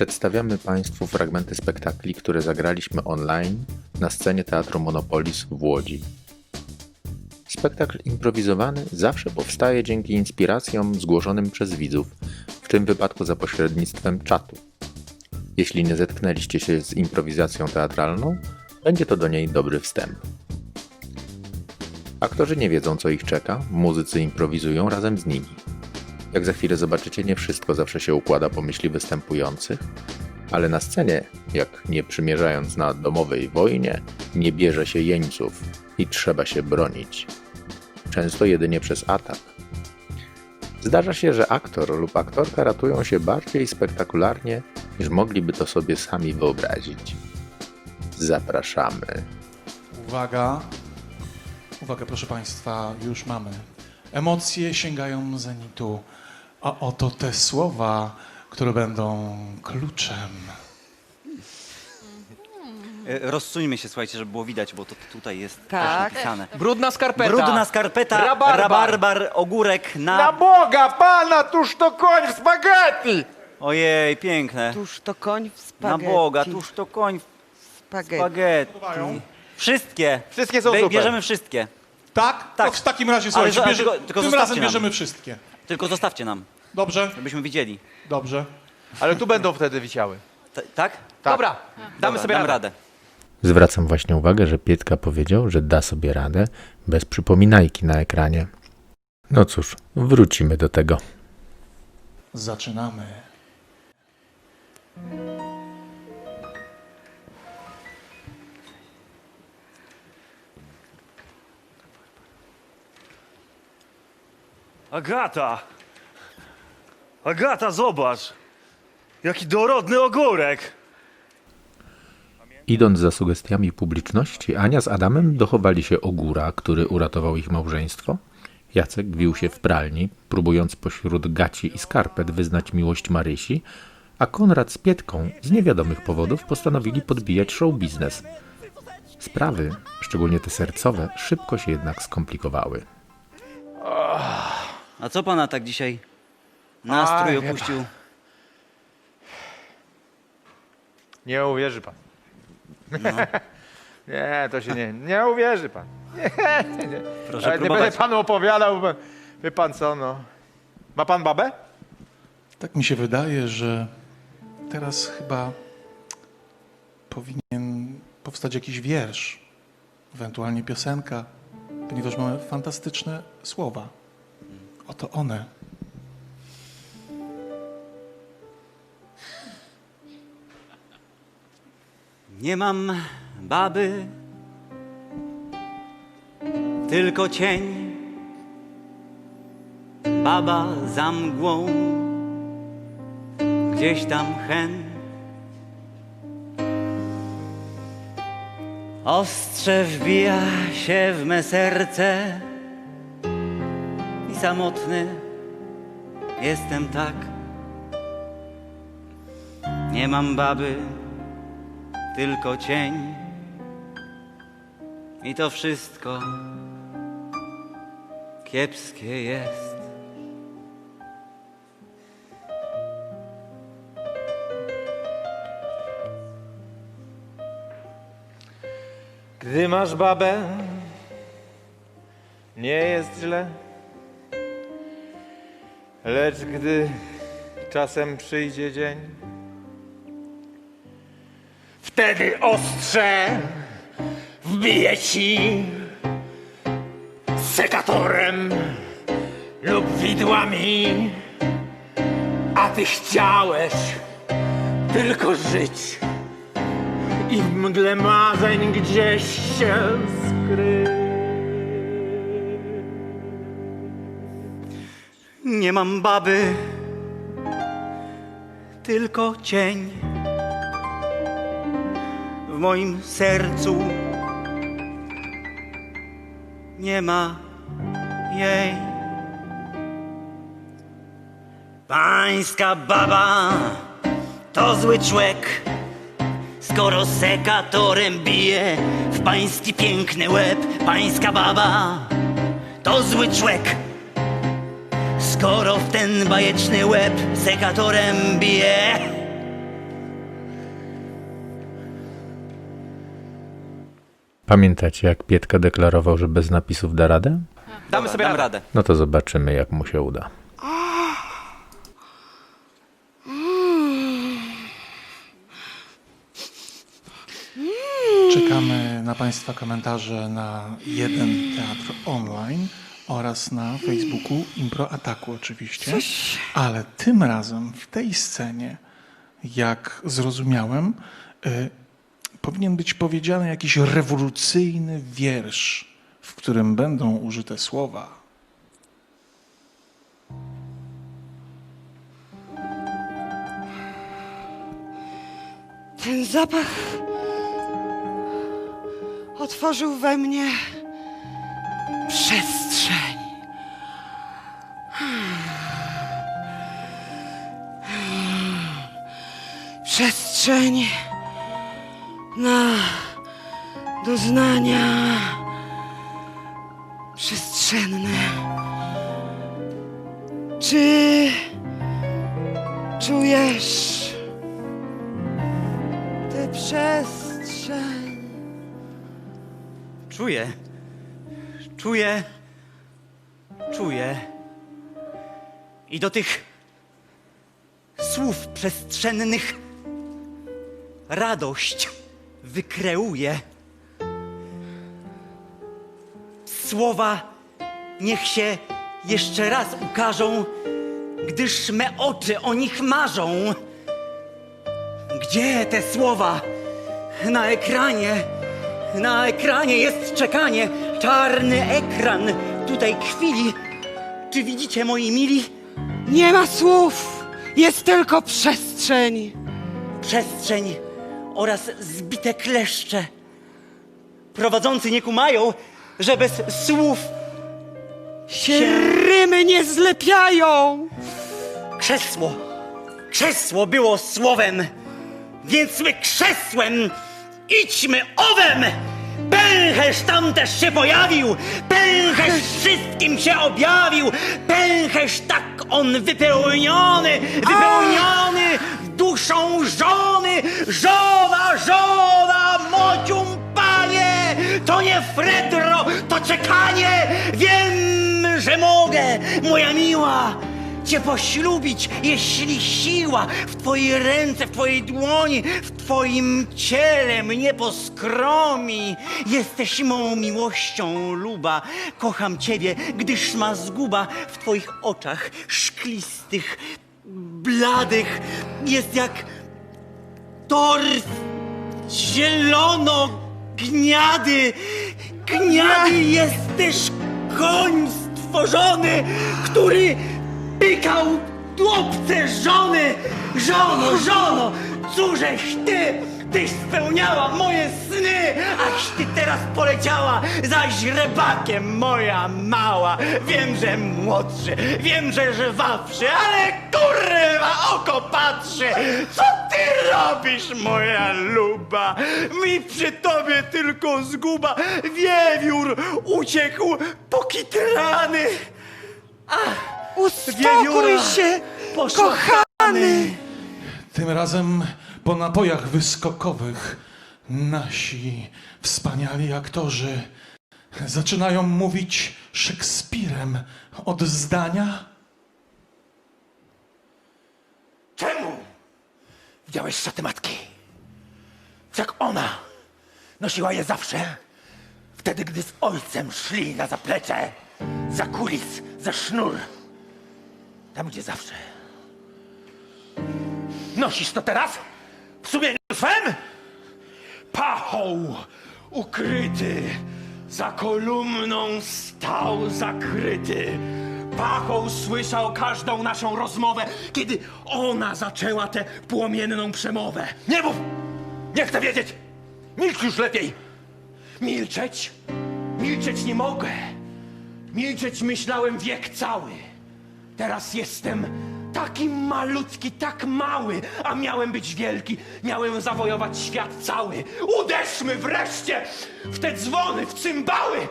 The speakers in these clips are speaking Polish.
Przedstawiamy Państwu fragmenty spektakli, które zagraliśmy online na scenie Teatru Monopolis w Łodzi. Spektakl improwizowany zawsze powstaje dzięki inspiracjom zgłoszonym przez widzów, w tym wypadku za pośrednictwem czatu. Jeśli nie zetknęliście się z improwizacją teatralną, będzie to do niej dobry wstęp. Aktorzy nie wiedzą, co ich czeka, muzycy improwizują razem z nimi. Jak za chwilę zobaczycie, nie wszystko zawsze się układa po myśli występujących, ale na scenie, jak nie przymierzając na domowej wojnie, nie bierze się jeńców i trzeba się bronić. Często jedynie przez atak. Zdarza się, że aktor lub aktorka ratują się bardziej spektakularnie, niż mogliby to sobie sami wyobrazić. Zapraszamy. Uwaga. Uwaga, proszę Państwa, już mamy. Emocje sięgają zenitu, a oto te słowa, które będą kluczem. E, Rozsuńmy się, słuchajcie, żeby było widać, bo to tutaj jest Tak. też napisane. Brudna skarpeta. Brudna skarpeta, Rabarbar. rabarbar, ogórek na... Na Boga, Pana, tuż to koń w spaghetti! Ojej, piękne. Tuż to koń w Na spaghetti. Boga, tuż to koń w Spaghetti. spaghetti. Wszystkie. Wszystkie są Bie- super. Bierzemy wszystkie. Tak? Tak. To w takim razie, słuchajcie, bierze, tylko- tylko tym zostawcie razem nam. bierzemy wszystkie. Tylko zostawcie nam, Dobrze? żebyśmy widzieli. Dobrze. Ale tu będą wtedy wisiały. T- tak? Dobra, damy Dobra, sobie dam radę. radę. Zwracam właśnie uwagę, że Pietka powiedział, że da sobie radę bez przypominajki na ekranie. No cóż, wrócimy do tego. Zaczynamy. Agata! Agata, zobacz! Jaki dorodny ogórek! Idąc za sugestiami publiczności, Ania z Adamem dochowali się ogóra, który uratował ich małżeństwo. Jacek wił się w pralni, próbując pośród gaci i skarpet wyznać miłość Marysi, a Konrad z Pietką z niewiadomych powodów postanowili podbijać show biznes. Sprawy, szczególnie te sercowe, szybko się jednak skomplikowały. A co pana tak dzisiaj nastrój wie opuścił? Nie uwierzy pan. nie, to się nie, nie uwierzy pan. Proszę Ale nie próbować. będę panu opowiadał, bo wie pan co, no. Ma pan babę? Tak mi się wydaje, że teraz chyba powinien powstać jakiś wiersz, ewentualnie piosenka, ponieważ mamy fantastyczne słowa. Oto one. Nie mam baby, tylko cień. Baba za mgłą, gdzieś tam hen. Ostrze wbija się w me serce samotny jestem tak. Nie mam baby, tylko cień. I to wszystko kiepskie jest. Gdy masz babę, nie jest źle. Lecz gdy czasem przyjdzie dzień, wtedy ostrze wbije ci sekatorem lub widłami, a ty chciałeś tylko żyć i w mgle marzeń gdzieś się skryć. Nie mam baby, tylko cień. W moim sercu nie ma jej. Pańska baba to zły człowiek, skoro sekatorem bije w pański piękny łeb. Pańska baba to zły człowiek. Skoro w ten bajeczny łeb sekatorem bije Pamiętacie jak Pietka deklarował, że bez napisów da radę? Damy sobie dam radę. No to zobaczymy jak mu się uda. Czekamy na Państwa komentarze na jeden teatr online oraz na Facebooku Impro Ataku oczywiście. Ale tym razem w tej scenie, jak zrozumiałem, y, powinien być powiedziany jakiś rewolucyjny wiersz, w którym będą użyte słowa. Ten zapach otworzył we mnie przestrzeń. Przestrzeń na doznania przestrzenne. Czy czujesz? tę przestrzeń. Czuję. Czuję. Czuję. I do tych słów przestrzennych radość wykreuję. Słowa niech się jeszcze raz ukażą, gdyż me oczy o nich marzą. Gdzie te słowa? Na ekranie. Na ekranie jest czekanie. Czarny ekran tutaj kwili. Czy widzicie, moi mili? Nie ma słów, jest tylko przestrzeń. Przestrzeń oraz zbite kleszcze. Prowadzący nie kumają, że bez słów Się rymy nie zlepiają. krzesło, krzesło było słowem, więc my krzesłem idźmy owem! Pęcherz tam też się pojawił, pęcherz wszystkim się objawił, pęcherz tak on wypełniony, wypełniony duszą żony, żona, żona, mocium panie, to nie Fredro, to czekanie, wiem, że mogę, moja miła, Cię poślubić, jeśli siła w Twojej ręce, w Twojej dłoni, w Twoim ciele mnie poskromi. Jesteś mą miłością, luba. Kocham Ciebie, gdyż ma zguba w Twoich oczach szklistych, bladych. Jest jak torf zielono-gniady. Gniady jest też koń stworzony, który pykał obce żony. Żono, żono, cóżeś ty, tyś spełniała moje sny, aś ty teraz poleciała za źrebakiem, moja mała. Wiem, że młodszy, wiem, że żwawszy, ale kurwa oko patrzy. Co ty robisz, moja luba? Mi przy tobie tylko zguba. Wiewiór uciekł pokitrany. Uspokój się, poszła kochany. Tym razem po napojach wyskokowych nasi wspaniali aktorzy zaczynają mówić Szekspirem od zdania. Czemu? Widziałeś szaty matki? Jak ona nosiła je zawsze. Wtedy, gdy z ojcem szli na zaplecze, za kulis, za sznur. Tam, gdzie zawsze. Nosisz to teraz? W sumieniu swem? Pachą ukryty, za kolumną stał zakryty. Pachą słyszał każdą naszą rozmowę, kiedy ona zaczęła tę płomienną przemowę. Nie mów! Nie chcę wiedzieć! Milcz już lepiej! Milczeć? Milczeć nie mogę. Milczeć myślałem wiek cały. Teraz jestem taki malutki, tak mały, a miałem być wielki, miałem zawojować świat cały. Uderzmy wreszcie w te dzwony, w cymbały!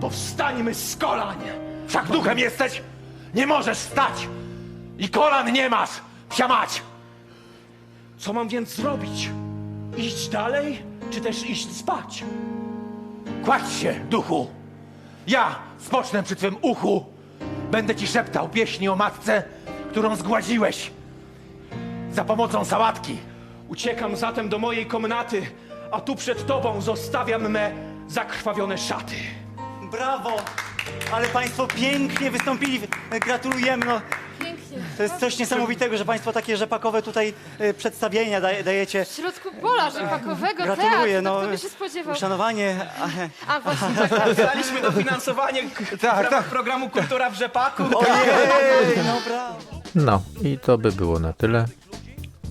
Powstańmy z kolan! Wszak duchem jesteś, nie możesz stać i kolan nie masz, psia mać! Co mam więc zrobić? Iść dalej, czy też iść spać? Kładź się, duchu! Ja spocznę przy twym uchu. Będę ci szeptał pieśni o matce, którą zgładziłeś. Za pomocą sałatki. Uciekam zatem do mojej komnaty, a tu przed tobą zostawiam me zakrwawione szaty. Brawo! Ale Państwo pięknie wystąpili. Gratulujemy. No. To jest coś niesamowitego, że Państwo takie rzepakowe tutaj e, przedstawienia daje, dajecie. W środku pola rzepakowego Gratuluję. teatru, No, no, kto by się spodziewał? uszanowanie. a- właśnie tak. Dostaliśmy dofinansowanie k- w ramach programu Kultura w Rzepaku. Ojej, no brawo. No i to by było na tyle.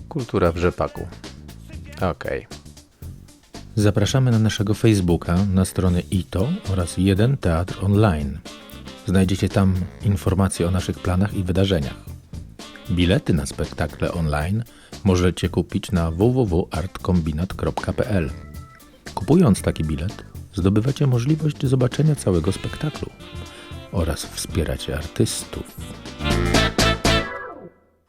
Kultura w rzepaku. Okej. Zapraszamy na naszego Facebooka, na stronę ITO oraz jeden Teatr Online. Znajdziecie tam informacje o naszych planach i wydarzeniach. Bilety na spektakle online możecie kupić na www.artkombinat.pl. Kupując taki bilet, zdobywacie możliwość zobaczenia całego spektaklu oraz wspieracie artystów.